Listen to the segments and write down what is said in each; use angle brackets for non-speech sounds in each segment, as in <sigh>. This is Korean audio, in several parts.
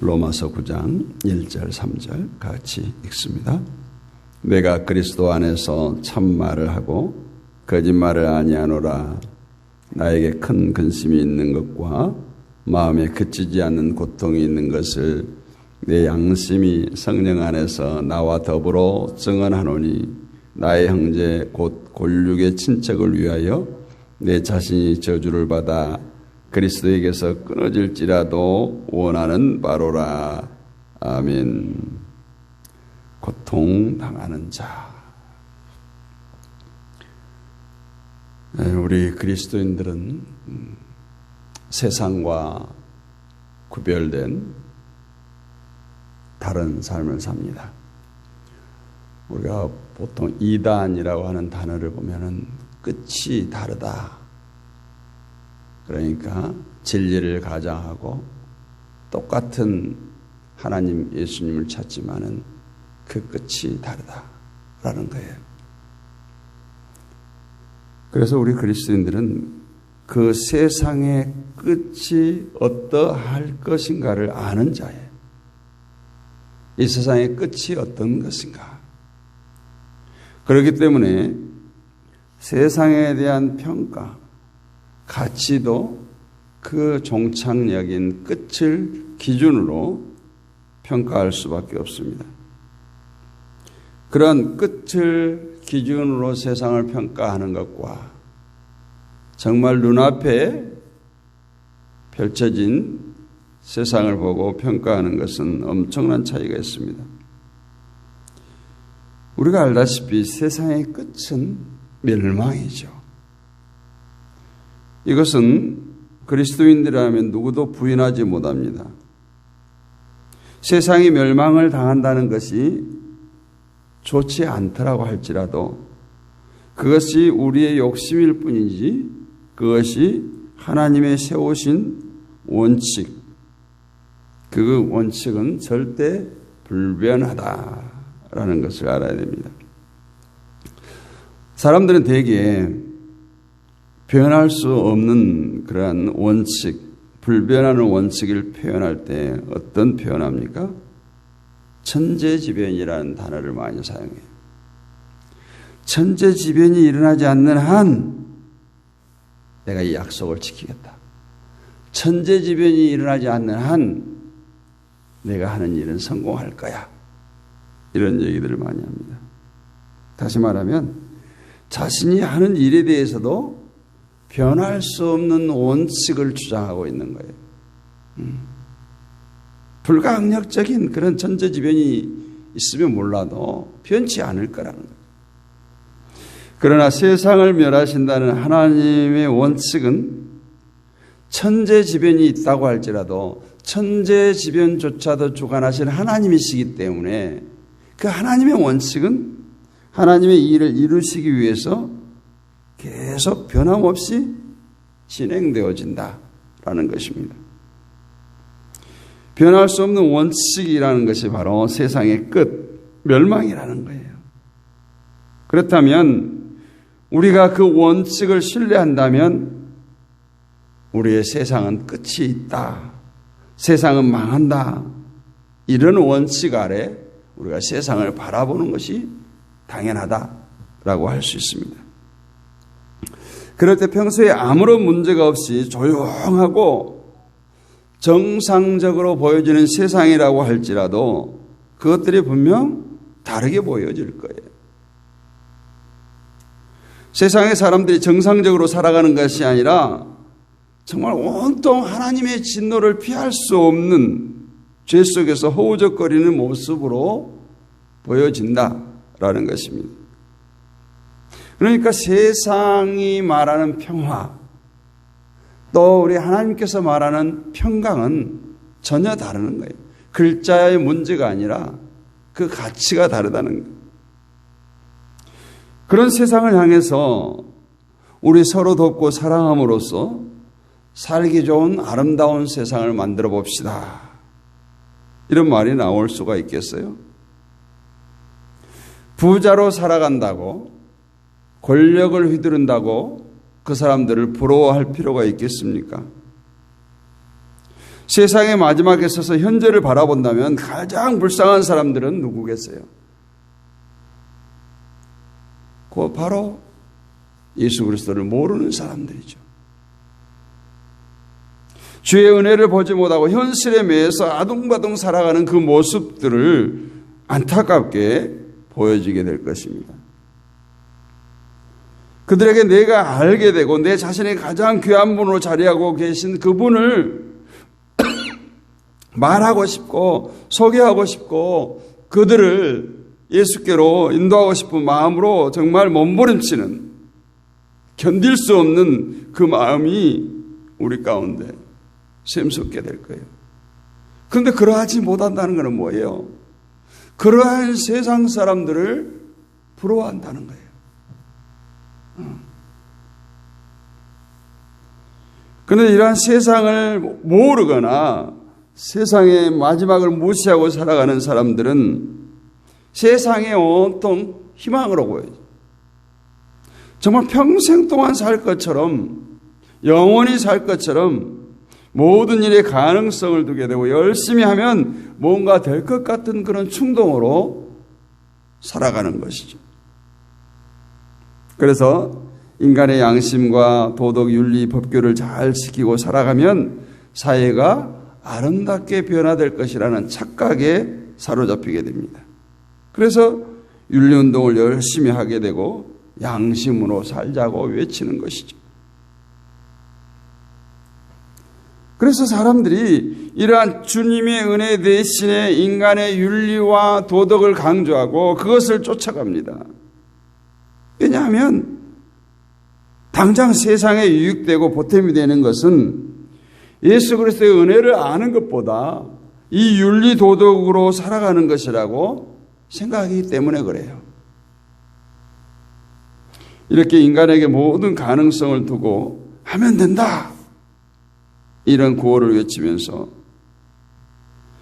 로마서 9장 1절 3절 같이 읽습니다. 내가 그리스도 안에서 참말을 하고 거짓말을 아니하노라 나에게 큰 근심이 있는 것과 마음에 그치지 않는 고통이 있는 것을 내 양심이 성령 안에서 나와 더불어 증언하노니 나의 형제 곧 골육의 친척을 위하여 내 자신이 저주를 받아 그리스도에게서 끊어질지라도 원하는 바로라. 아멘. 고통 당하는 자. 네, 우리 그리스도인들은 세상과 구별된 다른 삶을 삽니다. 우리가 보통 이단이라고 하는 단어를 보면은 끝이 다르다. 그러니까 진리를 가장하고 똑같은 하나님 예수님을 찾지만은 그 끝이 다르다라는 거예요. 그래서 우리 그리스도인들은 그 세상의 끝이 어떠할 것인가를 아는 자예요. 이 세상의 끝이 어떤 것인가. 그렇기 때문에 세상에 대한 평가, 가치도 그 종착역인 끝을 기준으로 평가할 수밖에 없습니다. 그런 끝을 기준으로 세상을 평가하는 것과 정말 눈앞에 펼쳐진 세상을 보고 평가하는 것은 엄청난 차이가 있습니다. 우리가 알다시피 세상의 끝은 멸망이죠. 이것은 그리스도인들이라면 누구도 부인하지 못합니다. 세상이 멸망을 당한다는 것이 좋지 않더라고 할지라도 그것이 우리의 욕심일 뿐이지 그것이 하나님의 세우신 원칙, 그 원칙은 절대 불변하다라는 것을 알아야 됩니다. 사람들은 대개 변할 수 없는 그러한 원칙, 불변하는 원칙을 표현할 때 어떤 표현합니까? 천재지변이라는 단어를 많이 사용해요. 천재지변이 일어나지 않는 한 내가 이 약속을 지키겠다. 천재지변이 일어나지 않는 한 내가 하는 일은 성공할 거야. 이런 얘기들을 많이 합니다. 다시 말하면 자신이 하는 일에 대해서도 변할 수 없는 원칙을 주장하고 있는 거예요. 음. 불가항력적인 그런 천재지변이 있으면 몰라도 변치 않을 거라는 거예요. 그러나 세상을 멸하신다는 하나님의 원칙은 천재지변이 있다고 할지라도 천재지변조차도 주관하신 하나님이시기 때문에 그 하나님의 원칙은 하나님의 일을 이루시기 위해서 계속 변함없이 진행되어진다라는 것입니다. 변할 수 없는 원칙이라는 것이 바로 세상의 끝, 멸망이라는 거예요. 그렇다면 우리가 그 원칙을 신뢰한다면 우리의 세상은 끝이 있다. 세상은 망한다. 이런 원칙 아래 우리가 세상을 바라보는 것이 당연하다라고 할 수 있습니다. 그럴 때 평소에 아무런 문제가 없이 조용하고 정상적으로 보여지는 세상이라고 할지라도 그것들이 분명 다르게 보여질 거예요. 세상의 사람들이 정상적으로 살아가는 것이 아니라 정말 온통 하나님의 진노를 피할 수 없는 죄 속에서 허우적거리는 모습으로 보여진다라는 것입니다. 그러니까 세상이 말하는 평화, 또 우리 하나님께서 말하는 평강은 전혀 다르는 거예요. 글자의 문제가 아니라 그 가치가 다르다는 거예요. 그런 세상을 향해서 우리 서로 돕고 사랑함으로써 살기 좋은 아름다운 세상을 만들어 봅시다. 이런 말이 나올 수가 있겠어요? 부자로 살아간다고 권력을 휘두른다고 그 사람들을 부러워할 필요가 있겠습니까? 세상의 마지막에 서서 현재를 바라본다면 가장 불쌍한 사람들은 누구겠어요? 그 바로 예수 그리스도를 모르는 사람들이죠. 주의 은혜를 보지 못하고 현실에 매여서 아둥바둥 살아가는 그 모습들을 안타깝게 보여지게 될 것입니다. 그들에게 내가 알게 되고 내 자신의 가장 귀한 분으로 자리하고 계신 그분을 <coughs> 말하고 싶고 소개하고 싶고 그들을 예수께로 인도하고 싶은 마음으로 정말 몸부림치는 견딜 수 없는 그 마음이 우리 가운데 샘솟게 될 거예요. 그런데 그러하지 못한다는 것은 뭐예요? 그러한 세상 사람들을 부러워한다는 거예요. 그런데 이러한 세상을 모르거나 세상의 마지막을 무시하고 살아가는 사람들은 세상에 온통 희망으로 보여요. 정말 평생 동안 살 것처럼 영원히 살 것처럼 모든 일에 가능성을 두게 되고 열심히 하면 뭔가 될 것 같은 그런 충동으로 살아가는 것이죠. 그래서 인간의 양심과 도덕, 윤리, 법규를 잘 지키고 살아가면 사회가 아름답게 변화될 것이라는 착각에 사로잡히게 됩니다. 그래서 윤리운동을 열심히 하게 되고 양심으로 살자고 외치는 것이죠. 그래서 사람들이 이러한 주님의 은혜 대신에 인간의 윤리와 도덕을 강조하고 그것을 쫓아갑니다. 왜냐하면 당장 세상에 유익되고 보탬이 되는 것은 예수 그리스도의 은혜를 아는 것보다 이 윤리 도덕으로 살아가는 것이라고 생각하기 때문에 그래요. 이렇게 인간에게 모든 가능성을 두고 하면 된다. 이런 구호를 외치면서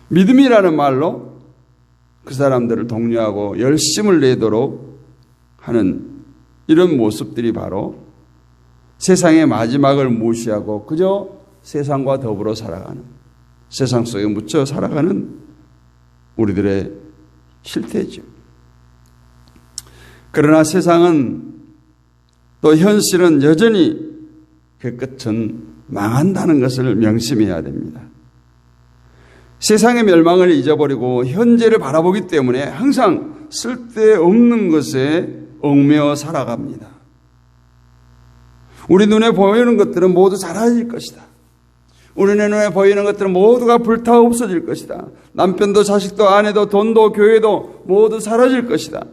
믿음이라는 말로 그 사람들을 독려하고 열심을 내도록 하는 이런 모습들이 바로 세상의 마지막을 무시하고 그저 세상과 더불어 살아가는 세상 속에 묻혀 살아가는 우리들의 실태죠. 그러나 세상은 또 현실은 여전히 그 끝은 망한다는 것을 명심해야 됩니다. 세상의 멸망을 잊어버리고 현재를 바라보기 때문에 항상 쓸데없는 것에 얽매어 살아갑니다. 우리 눈에 보이는 것들은 모두 사라질 것이다. 우리 눈에 보이는 것들은 모두가 불타 없어질 것이다. 남편도 자식도 아내도 돈도 교회도 모두 사라질 것이다.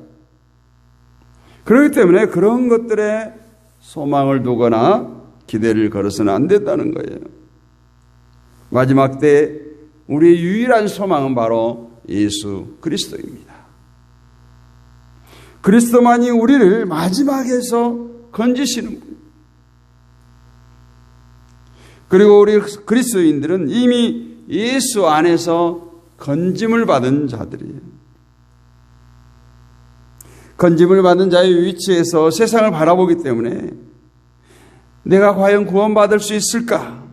그렇기 때문에 그런 것들에 소망을 두거나 기대를 걸어서는 안 된다는 거예요. 마지막 때 우리의 유일한 소망은 바로 예수 그리스도입니다. 그리스도만이 우리를 마지막에서 건지시는 분. 그리고 우리 그리스도인들은 이미 예수 안에서 건짐을 받은 자들이에요. 건짐을 받은 자의 위치에서 세상을 바라보기 때문에 내가 과연 구원받을 수 있을까?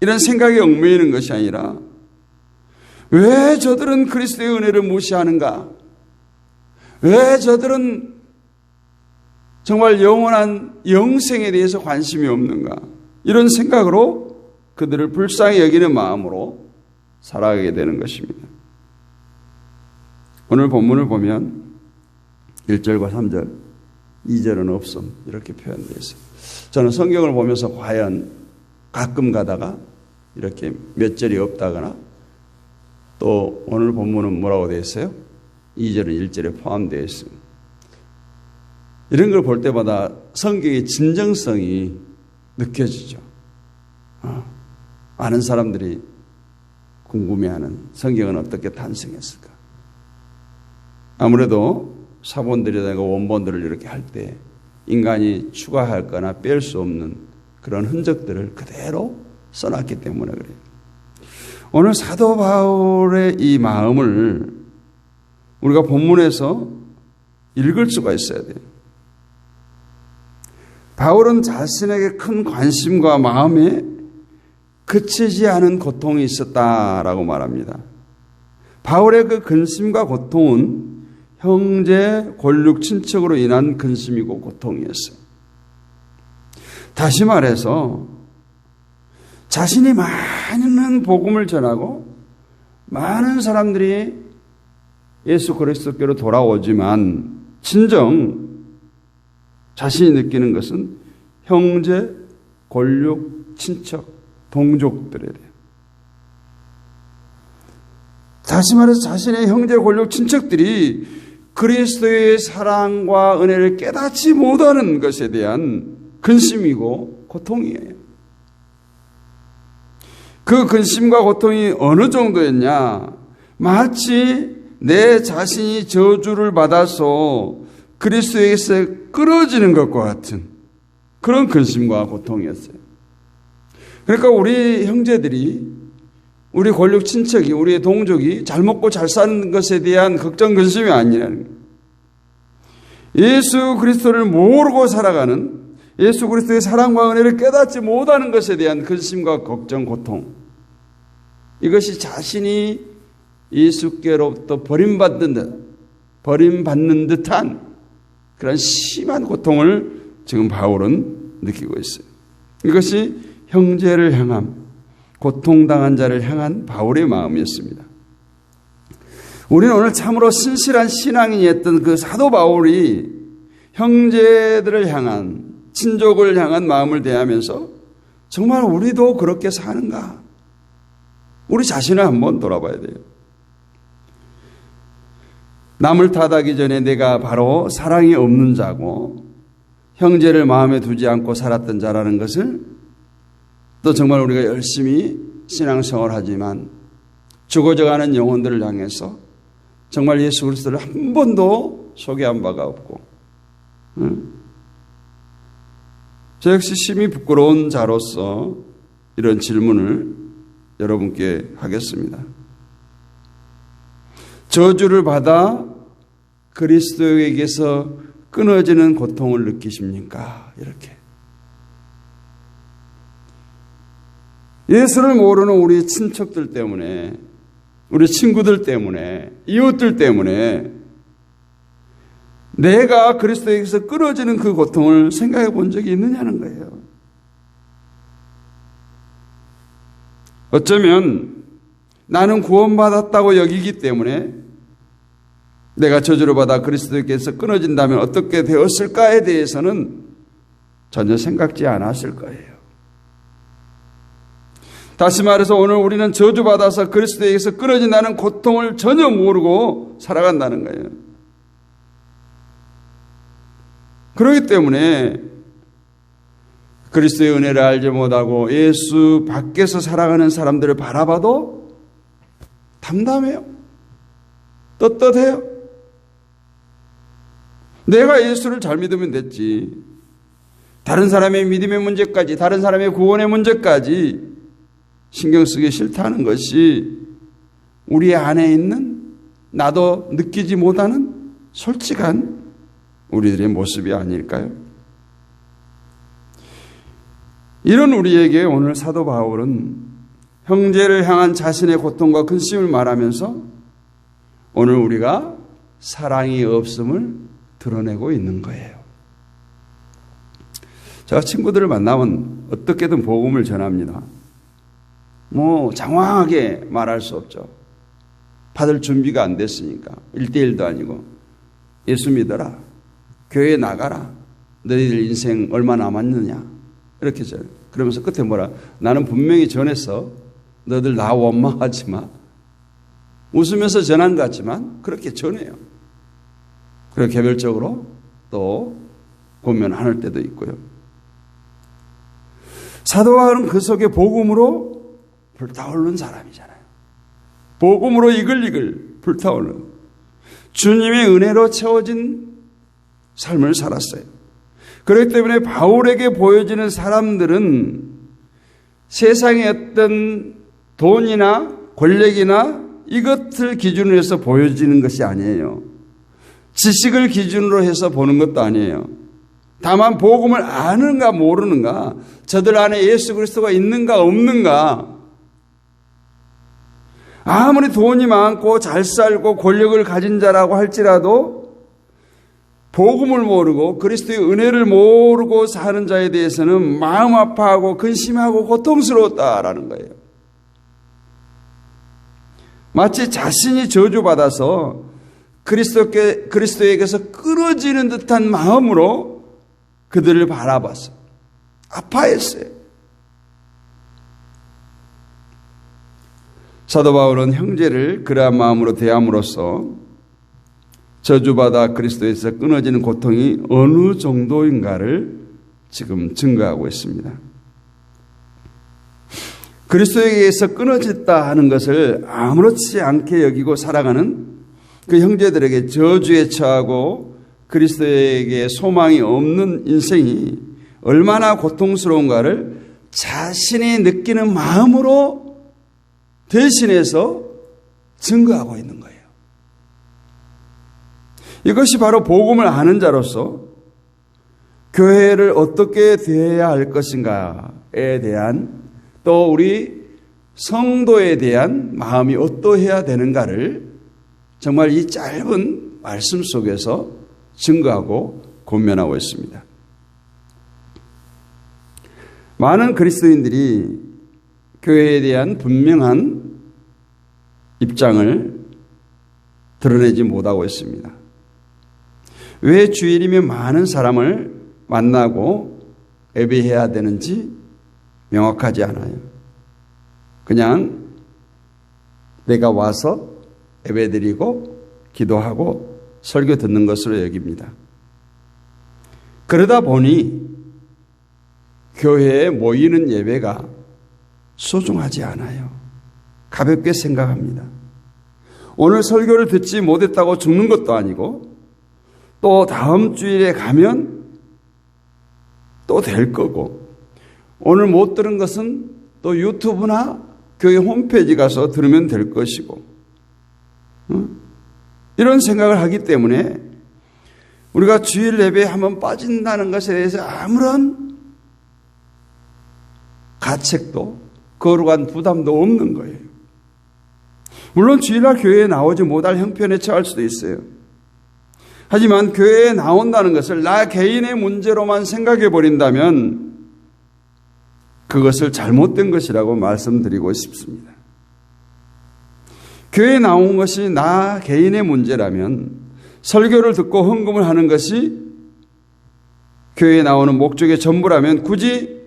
이런 생각에 얽매이는 것이 아니라 왜 저들은 그리스도의 은혜를 무시하는가? 왜 저들은 정말 영원한 영생에 대해서 관심이 없는가? 이런 생각으로 그들을 불쌍히 여기는 마음으로 살아가게 되는 것입니다. 오늘 본문을 보면 1절과 3절, 2절은 없음 이렇게 표현되어 있습니다. 저는 성경을 보면서 과연 가끔 가다가 이렇게 몇 절이 없다거나 또 오늘 본문은 뭐라고 되어 있어요? 2절은 1절에 포함되어 있습니다. 이런 걸 볼 때마다 성경의 진정성이 느껴지죠. 어, 많은 사람들이 궁금해하는 성경은 어떻게 탄생했을까? 아무래도 사본들이나 원본들을 이렇게 할 때 인간이 추가할 거나 뺄 수 없는 그런 흔적들을 그대로 써놨기 때문에 그래요. 오늘 사도 바울의 이 마음을 우리가 본문에서 읽을 수가 있어야 돼요. 바울은 자신에게 큰 관심과 마음에 그치지 않은 고통이 있었다라고 말합니다. 바울의 그 근심과 고통은 형제 권력 친척으로 인한 근심이고 고통이었어요. 다시 말해서 자신이 많은 복음을 전하고 많은 사람들이 예수 그리스도께로 돌아오지만 진정 자신이 느끼는 것은 형제, 권력, 친척, 동족들에 대해 다시 말해서 자신의 형제, 권력, 친척들이 그리스도의 사랑과 은혜를 깨닫지 못하는 것에 대한 근심이고 고통이에요. 그 근심과 고통이 어느 정도였냐? 마치 내 자신이 저주를 받아서 그리스도에게서 끊어지는 것과 같은 그런 근심과 고통이었어요. 그러니까 우리 형제들이 우리 권력 친척이 우리의 동족이 잘 먹고 잘 사는 것에 대한 걱정 근심이 아니라는. 예수 그리스도를 모르고 살아가는 예수 그리스도의 사랑과 은혜를 깨닫지 못하는 것에 대한 근심과 걱정, 고통. 이것이 자신이 예수께로부터 버림받는 듯, 버림받는 듯한 그런 심한 고통을 지금 바울은 느끼고 있어요. 이것이 형제를 향함, 고통당한 자를 향한 바울의 마음이었습니다. 우리는 오늘 참으로 신실한 신앙인이었던 그 사도 바울이 형제들을 향한 친족을 향한 마음을 대하면서 정말 우리도 그렇게 사는가? 우리 자신을 한번 돌아봐야 돼요. 남을 탓하기 전에 내가 바로 사랑이 없는 자고 형제를 마음에 두지 않고 살았던 자라는 것을 또 정말 우리가 열심히 신앙생활 하지만 죽어져가는 영혼들을 향해서 정말 예수 그리스도를 한 번도 소개한 바가 없고 응? 저 역시 심히 부끄러운 자로서 이런 질문을 여러분께 하겠습니다. 저주를 받아 그리스도에게서 끊어지는 고통을 느끼십니까? 이렇게. 예수를 모르는 우리 친척들 때문에, 우리 친구들 때문에, 이웃들 때문에 내가 그리스도에게서 끊어지는 그 고통을 생각해 본 적이 있느냐는 거예요. 어쩌면 나는 구원받았다고 여기기 때문에 내가 저주를 받아 그리스도께서 끊어진다면 어떻게 되었을까에 대해서는 전혀 생각지 않았을 거예요. 다시 말해서 오늘 우리는 저주받아서 그리스도에게서 끊어진다는 고통을 전혀 모르고 살아간다는 거예요. 그렇기 때문에 그리스도의 은혜를 알지 못하고 예수 밖에서 살아가는 사람들을 바라봐도 담담해요. 떳떳해요. 내가 예수를 잘 믿으면 됐지. 다른 사람의 믿음의 문제까지, 다른 사람의 구원의 문제까지 신경 쓰기 싫다는 것이 우리 안에 있는 나도 느끼지 못하는 솔직한 우리들의 모습이 아닐까요? 이런 우리에게 오늘 사도 바울은 형제를 향한 자신의 고통과 근심을 말하면서 오늘 우리가 사랑이 없음을 드러내고 있는 거예요. 제가 친구들을 만나면 어떻게든 복음을 전합니다. 뭐 장황하게 말할 수 없죠. 받을 준비가 안 됐으니까. 1대1도 아니고 예수 믿어라. 교회 나가라. 너희들 인생 얼마 남았느냐. 이렇게 저 그러면서 끝에 뭐라 나는 분명히 전했어. 너희들 나 원망하지 마. 웃으면서 전한 것 같지만 그렇게 전해요. 그리고 개별적으로 또 고면하는 때도 있고요. 사도 바울은 그 속에 복음으로 불타오르는 사람이잖아요. 복음으로 이글이글 불타오르는 주님의 은혜로 채워진 삶을 살았어요. 그렇기 때문에 바울에게 보여지는 사람들은 세상의 어떤 돈이나 권력이나 이것을 기준으로 해서 보여지는 것이 아니에요. 지식을 기준으로 해서 보는 것도 아니에요. 다만 복음을 아는가 모르는가, 저들 안에 예수 그리스도가 있는가 없는가, 아무리 돈이 많고 잘 살고 권력을 가진 자라고 할지라도 복음을 모르고 그리스도의 은혜를 모르고 사는 자에 대해서는 마음 아파하고 근심하고 고통스러웠다라는 거예요. 마치 자신이 저주받아서 그리스도께, 그리스도에게서 끊어지는 듯한 마음으로 그들을 바라봤어. 아파했어요. 사도 바울은 형제를 그러한 마음으로 대함으로써 저주받아 그리스도에서 끊어지는 고통이 어느 정도인가를 지금 증거하고 있습니다. 그리스도에게서 끊어졌다 하는 것을 아무렇지 않게 여기고 살아가는 그 형제들에게 저주에 처하고 그리스도에게 소망이 없는 인생이 얼마나 고통스러운가를 자신이 느끼는 마음으로 대신해서 증거하고 있는 거예요. 이것이 바로 복음을 아는 자로서 교회를 어떻게 대해야 할 것인가에 대한 또 우리 성도에 대한 마음이 어떠해야 되는가를 정말 이 짧은 말씀 속에서 증거하고 권면하고 있습니다. 많은 그리스도인들이 교회에 대한 분명한 입장을 드러내지 못하고 있습니다. 왜 주일이면 많은 사람을 만나고 예배해야 되는지 명확하지 않아요. 그냥 내가 와서 예배드리고 기도하고 설교 듣는 것으로 여깁니다. 그러다 보니 교회에 모이는 예배가 소중하지 않아요. 가볍게 생각합니다. 오늘 설교를 듣지 못했다고 죽는 것도 아니고 또 다음 주일에 가면 또 될 거고 오늘 못 들은 것은 또 유튜브나 교회 홈페이지 가서 들으면 될 것이고 이런 생각을 하기 때문에 우리가 주일 예배에 한번 빠진다는 것에 대해서 아무런 가책도 거룩한 부담도 없는 거예요. 물론 주일날 교회에 나오지 못할 형편에 처할 수도 있어요. 하지만 교회에 나온다는 것을 나 개인의 문제로만 생각해 버린다면 그것을 잘못된 것이라고 말씀드리고 싶습니다. 교회에 나온 것이 나 개인의 문제라면 설교를 듣고 헌금을 하는 것이 교회에 나오는 목적의 전부라면 굳이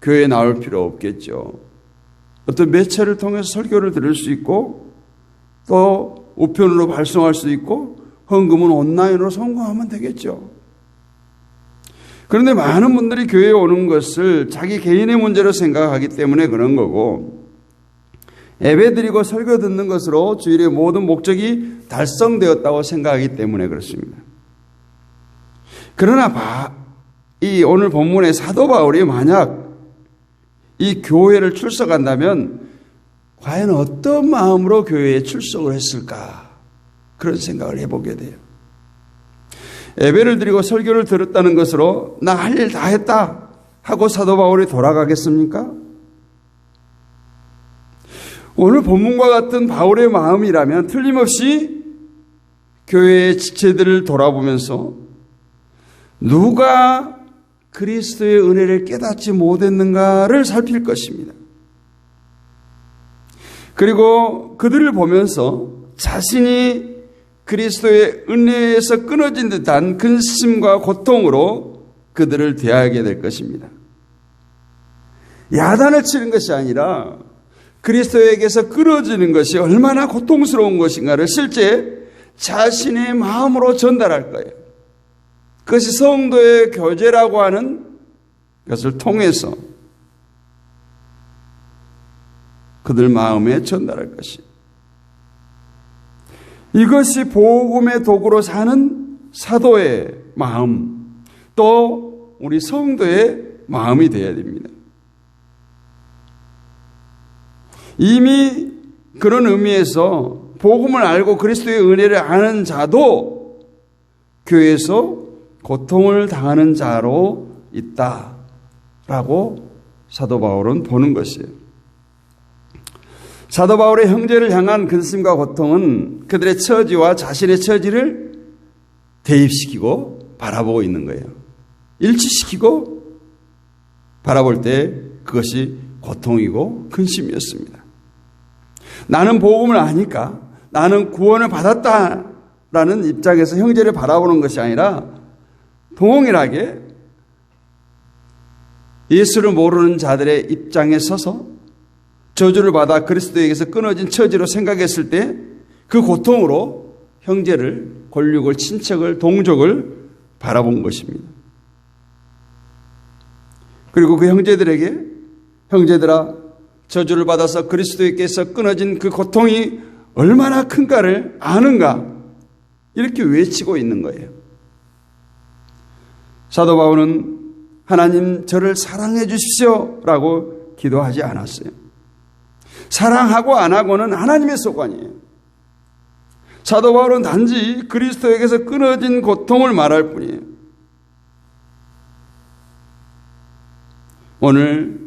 교회에 나올 필요 없겠죠. 어떤 매체를 통해서 설교를 들을 수 있고 또 우편으로 발송할 수 있고 헌금은 온라인으로 성공하면 되겠죠. 그런데 많은 분들이 교회에 오는 것을 자기 개인의 문제로 생각하기 때문에 그런 거고 예배 드리고 설교 듣는 것으로 주일의 모든 목적이 달성되었다고 생각하기 때문에 그렇습니다. 그러나 바, 이 오늘 본문의 사도 바울이 만약 이 교회를 출석한다면 과연 어떤 마음으로 교회에 출석을 했을까? 그런 생각을 해보게 돼요. 예배를 드리고 설교를 들었다는 것으로 나 할 일 다 했다 하고 사도 바울이 돌아가겠습니까? 오늘 본문과 같은 바울의 마음이라면 틀림없이 교회의 지체들을 돌아보면서 누가 그리스도의 은혜를 깨닫지 못했는가를 살필 것입니다. 그리고 그들을 보면서 자신이 그리스도의 은혜에서 끊어진 듯한 근심과 고통으로 그들을 대하게 될 것입니다. 야단을 치는 것이 아니라 그리스도에게서 끊어지는 것이 얼마나 고통스러운 것인가를 실제 자신의 마음으로 전달할 거예요. 그것이 성도의 교제라고 하는 것을 통해서 그들 마음에 전달할 것이. 이것이 복음의 도구로 사는 사도의 마음, 또 우리 성도의 마음이 되어야 됩니다. 이미 그런 의미에서 복음을 알고 그리스도의 은혜를 아는 자도 교회에서 고통을 당하는 자로 있다 라고 사도 바울은 보는 것이에요. 사도 바울의 형제를 향한 근심과 고통은 그들의 처지와 자신의 처지를 대입시키고 바라보고 있는 거예요. 일치시키고 바라볼 때 그것이 고통이고 근심이었습니다. 나는 복음을 아니까 나는 구원을 받았다라는 입장에서 형제를 바라보는 것이 아니라 동일하게 예수를 모르는 자들의 입장에 서서 저주를 받아 그리스도에게서 끊어진 처지로 생각했을 때 그 고통으로 형제를, 권력을, 친척을, 동족을 바라본 것입니다. 그리고 그 형제들에게 형제들아 저주를 받아서 그리스도에게서 끊어진 그 고통이 얼마나 큰가를 아는가 이렇게 외치고 있는 거예요. 사도 바울은 하나님 저를 사랑해 주십시오라고 기도하지 않았어요. 사랑하고 안 하고는 하나님의 소관이에요. 사도 바울은 단지 그리스도에게서 끊어진 고통을 말할 뿐이에요. 오늘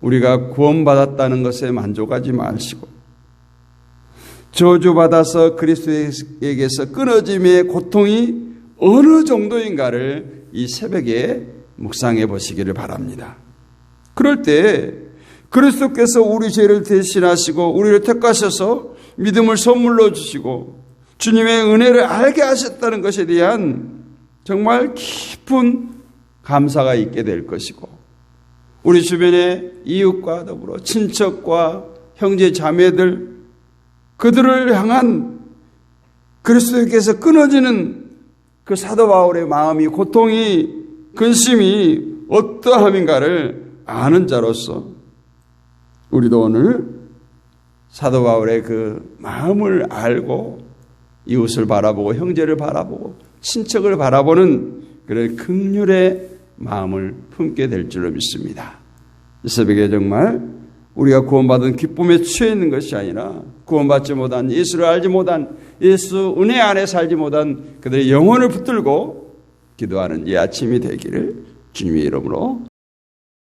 우리가 구원받았다는 것에 만족하지 마시고 저주받아서 그리스도에게서 끊어짐의 고통이 어느 정도인가를 이 새벽에 묵상해 보시기를 바랍니다. 그럴 때 그리스도께서 우리 죄를 대신하시고 우리를 택하셔서 믿음을 선물로 주시고 주님의 은혜를 알게 하셨다는 것에 대한 정말 깊은 감사가 있게 될 것이고 우리 주변의 이웃과 더불어 친척과 형제 자매들 그들을 향한 그리스도께서 끊어지는 그 사도 바울의 마음이 고통이 근심이 어떠함인가를 아는 자로서 우리도 오늘 사도 바울의 그 마음을 알고 이웃을 바라보고 형제를 바라보고 친척을 바라보는 그런 극률의 마음을 품게 될 줄로 믿습니다. 이 새벽에 정말 우리가 구원받은 기쁨에 취해 있는 것이 아니라 구원받지 못한 예수를 알지 못한 예수 은혜 안에 살지 못한 그들의 영혼을 붙들고 기도하는 이 아침이 되기를 주님의 이름으로